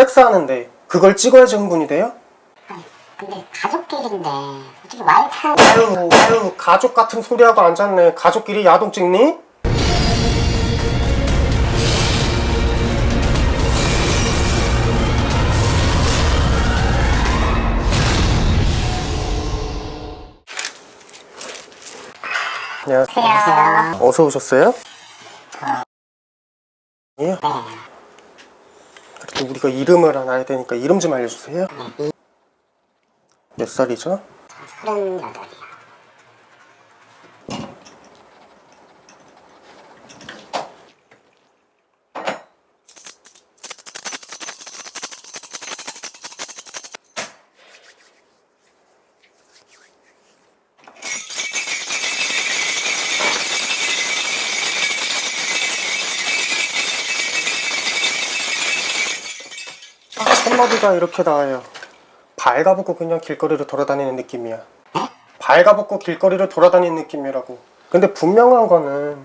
섹스하는데 그걸 찍어야지 흥분이 돼요? 아니, 근데 가족끼리인데 어떻게 와이프 아유 아유 가족 같은 소리하고 앉았네 가족끼리 야동 찍니? 안녕하세요. 어서 오셨어요? 예? 그래도 우리가 이름을 하나 해야 되니까 이름 좀 알려주세요. 몇 살이죠? 서른여덟 한마디가 이렇게 나와요. 발가벗고 그냥 길거리를 돌아다니는 느낌이야. 발가벗고 길거리를 돌아다니는 느낌이라고. 근데 분명한 거는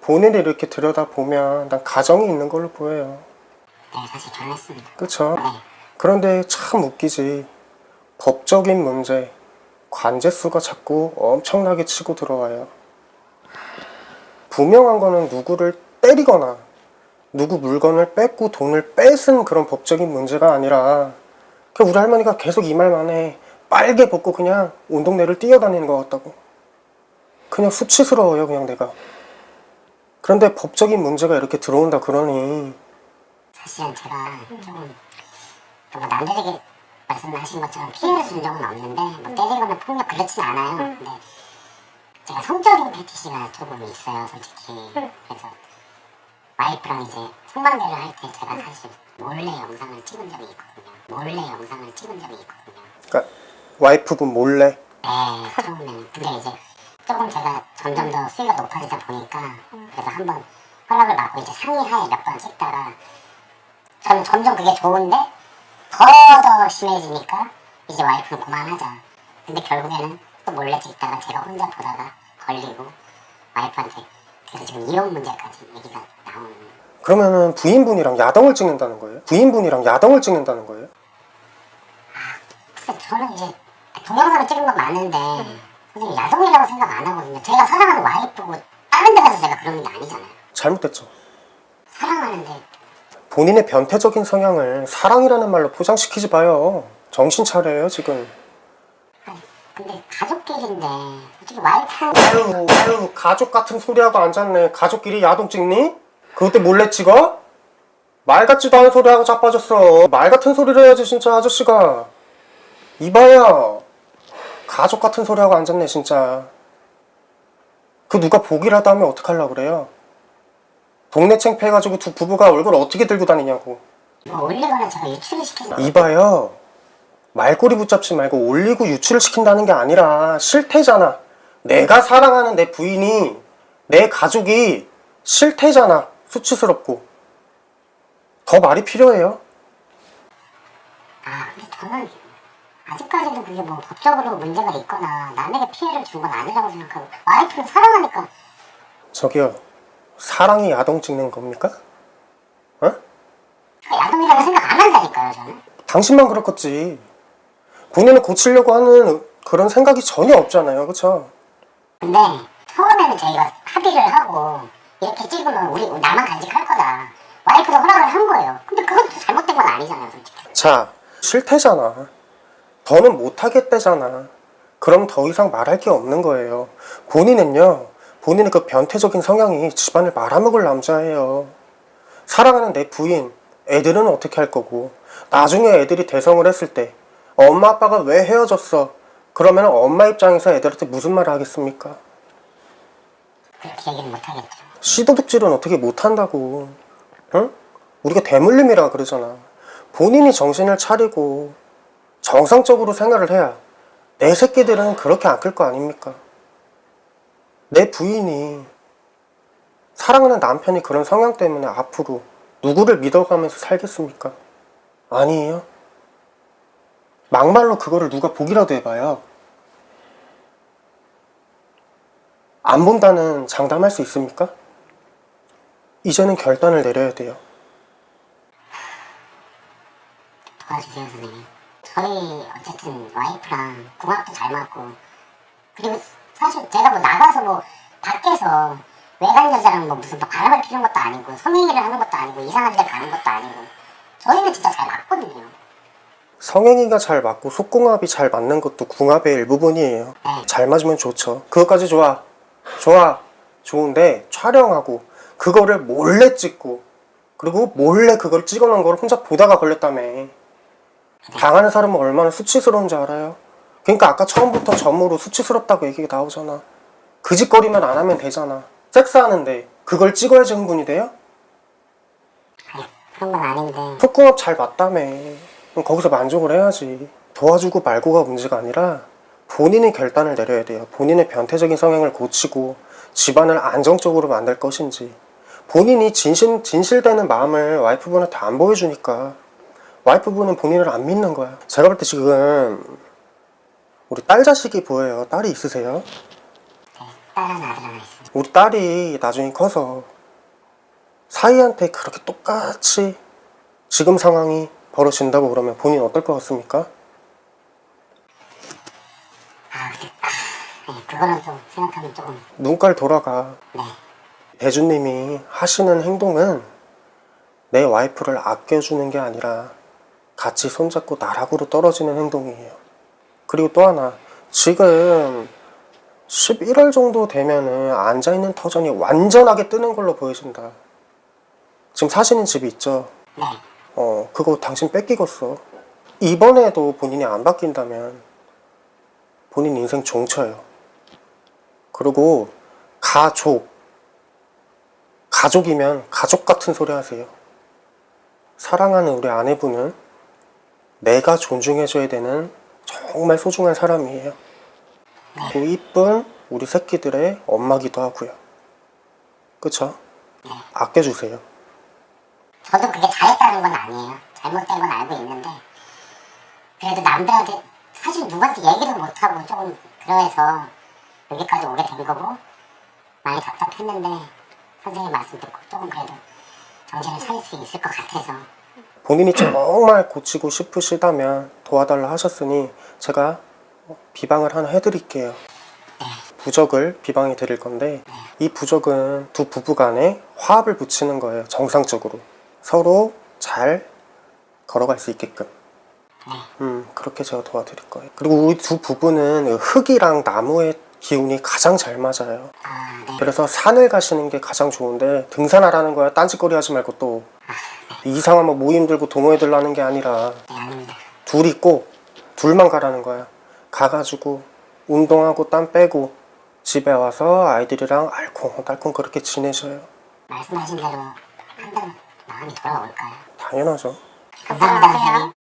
본인이 이렇게 들여다보면 난 가정이 있는 걸로 보여요. 네, 사실 결혼했습니다. 그쵸? 네. 그런데 참 웃기지. 법적인 문제, 관제수가 자꾸 엄청나게 치고 들어와요. 분명한 거는 누구를 때리거나 누구 물건을 뺏고 돈을 뺏은 그런 법적인 문제가 아니라 그 우리 할머니가 계속 이 말만 해. 빨개 벗고 그냥 온 동네를 뛰어다니는 것 같다고. 그냥 수치스러워요, 그냥 내가. 그런데 법적인 문제가 이렇게 들어온다 그러니 사실은 제가 조금 뭐 남들에게 말씀하신 것처럼 피해를 준 적은 없는데 뭐 때리거나 폭력 그렇진 않아요. 근데 제가 성적인 패티시가 조금 있어요, 솔직히. 그래서 와이프랑 이제 성관계를 할 때 제가 사실 몰래 영상을 찍은 적이 있거든요. 몰래 영상을 찍은 적이 있거든요. 그러니까 와이프분 몰래 네, 처음에는. 근데 이제 조금 제가 점점 더 수위가 높아지다 보니까 그래서 한번 허락을 받고 이제 상의하에 몇 번 찍다가 저는 점점 그게 좋은데 더 더 심해지니까 이제 와이프는 그만하자. 근데 결국에는 또 몰래 찍다가 제가 혼자 보다가 걸리고 와이프한테 그래서 지금 이혼 문제까지 얘기가 나오는 그러면은 부인분이랑 야동을 찍는다는 거예요? 부인분이랑 야동을 찍는다는 거예요? 근데 저는 이제 동영상을 찍은 건 많은데 근데 야동이라고 생각 안 하거든요. 제가 사랑하는 와이프고 다른 데 가서 제가 그러는 게 아니잖아요. 잘못됐죠. 사랑하는데 본인의 변태적인 성향을 사랑이라는 말로 포장시키지 마요. 정신 차려요 지금. 아니, 근데 가족 끼리인데 어떻게 와이프 아유 아유 가족 같은 소리하고 앉았네. 가족끼리 야동 찍니? 그것도 몰래 찍어? 말 같지도 않은 소리하고 자빠졌어. 말 같은 소리를 해야지 진짜 아저씨가. 이봐요. 가족 같은 소리하고 앉았네 진짜. 그 누가 보기라도 하면 어떡하려고 그래요? 동네 창피해가지고 두 부부가 얼굴 어떻게 들고 다니냐고. 뭐 올리거나 제가 유출을 시키는 이봐요. 말꼬리 붙잡지 말고 올리고 유출을 시킨다는 게 아니라 실태잖아. 내가 사랑하는 내 부인이 내 가족이 실태잖아. 수치스럽고. 더 말이 필요해요. 아 근데 저는 아직까지도 그게 뭐 법적으로 문제가 있거나 남에게 피해를 준 건 아니라고 생각하고 와이프를 사랑하니까 저기요. 사랑이 야동 찍는 겁니까? 어? 야동이라고 생각 안 한다니까요 저는 당신만 그렇겠지. 본인을 고치려고 하는 그런 생각이 전혀 없잖아요. 그쵸? 근데 처음에는 저희가 합의를 하고 이렇게 찍으면 우리 나만 간직할 거다 와이프도 허락을 한 거예요 근데 그것도 잘못된 건 아니잖아요 솔직히 자, 실태잖아. 더는 못하겠대잖아. 그럼 더 이상 말할 게 없는 거예요. 본인은요, 본인의 그 변태적인 성향이 집안을 말아먹을 남자예요. 사랑하는 내 부인, 애들은 어떻게 할 거고, 나중에 애들이 대성을 했을 때, 엄마 아빠가 왜 헤어졌어? 그러면 엄마 입장에서 애들한테 무슨 말을 하겠습니까? 그렇게 얘기는 못하겠죠 시도둑질은 어떻게 못한다고. 응? 우리가 대물림이라 그러잖아. 본인이 정신을 차리고 정상적으로 생활을 해야 내 새끼들은 그렇게 안 클 거 아닙니까? 내 부인이 사랑하는 남편이 그런 성향 때문에 앞으로 누구를 믿어가면서 살겠습니까? 아니에요. 막말로 그거를 누가 보기라도 해봐요. 안 본다는 장담할 수 있습니까? 이제는 결단을 내려야 돼요. 도와주세요 선생님 저희 어쨌든 와이프랑 궁합도 잘 맞고 그리고 사실 제가 뭐 나가서 뭐 밖에서 외간 여자랑 뭐 무슨 뭐 바람을 피는 것도 아니고 성행위를 하는 것도 아니고 이상한 데 가는 것도 아니고 저희는 진짜 잘 맞거든요 성행위가 잘 맞고 속궁합이 잘 맞는 것도 궁합의 일부분이에요. 네. 잘 맞으면 좋죠. 그것까지 좋아. 좋아. 좋은데 촬영하고 그거를 몰래 찍고 그리고 몰래 그걸 찍어놓은 걸 혼자 보다가 걸렸다며. 당하는 사람은 얼마나 수치스러운지 알아요? 그러니까 아까 처음부터 점으로 수치스럽다고 얘기가 나오잖아. 그 짓거리만 안 하면 되잖아. 섹스하는데 그걸 찍어야지 흥분이 돼요? 아니 그런 건 아닌데 속궁합 잘 맞다며. 거기서 만족을 해야지. 도와주고 말고가 문제가 아니라 본인이 결단을 내려야 돼요. 본인의 변태적인 성향을 고치고 집안을 안정적으로 만들 것인지. 본인이 진실, 진실되는 마음을 와이프분한테 안 보여주니까 와이프분은 본인을 안 믿는 거야. 제가 볼 때 지금 우리 딸 자식이 보여요. 딸이 있으세요? 우리 딸이 나중에 커서 사이한테 그렇게 똑같이 지금 상황이 벌어진다고 그러면 본인 어떨 것 같습니까? 아 아, 네, 그거는 좀 생각하면 조금 눈깔 돌아가. 네 대주님이 하시는 행동은 내 와이프를 아껴주는 게 아니라 같이 손잡고 나락으로 떨어지는 행동이에요. 그리고 또 하나, 지금 11월 정도 되면은 앉아있는 터전이 완전하게 뜨는 걸로 보여진다. 지금 사시는 집이 있죠? 네. 어, 그거 당신 뺏기겠어. 이번에도 본인이 안 바뀐다면 본인 인생 종쳐요. 그리고 가족. 가족이면 가족 같은 소리 하세요. 사랑하는 우리 아내분은 내가 존중해줘야 되는 정말 소중한 사람이에요. 그 이쁜 우리 새끼들의 엄마기도 하고요. 그쵸? 아껴주세요. 저도 그게 잘했다는 건 아니에요. 잘못된 건 알고 있는데 그래도 남들한테 사실 누구한테 얘기를 못하고 조금 그러해서 여기까지 오게 된 거고 많이 답답했는데 선생님 말씀 듣고 조금 그래도 정신을 차릴 수 있을 것 같아서 본인이 정말 고치고 싶으시다면 도와달라 하셨으니 제가 비방을 하나 해드릴게요. 부적을 비방해 드릴 건데 이 부적은 두 부부 간에 화합을 붙이는 거예요. 정상적으로 서로 잘 걸어갈 수 있게끔. 음 그렇게 제가 도와드릴 거예요. 그리고 우리 두 부부는 흙이랑 나무의 기운이 가장 잘 맞아요. 아, 네. 그래서 산을 가시는 게 가장 좋은데 등산하라는 거야. 딴짓거리 하지 말고 또 이상한 뭐 모임 들고 동호회 들라는 게 아니라 네, 아닙니다. 둘 있고 둘만 가라는 거야. 가가지고 운동하고 땀 빼고 집에 와서 아이들이랑 알콩달콩 그렇게 지내셔요. 말씀하신 대로 한다면 마음이 돌아올까요? 당연하죠. 감사합니다.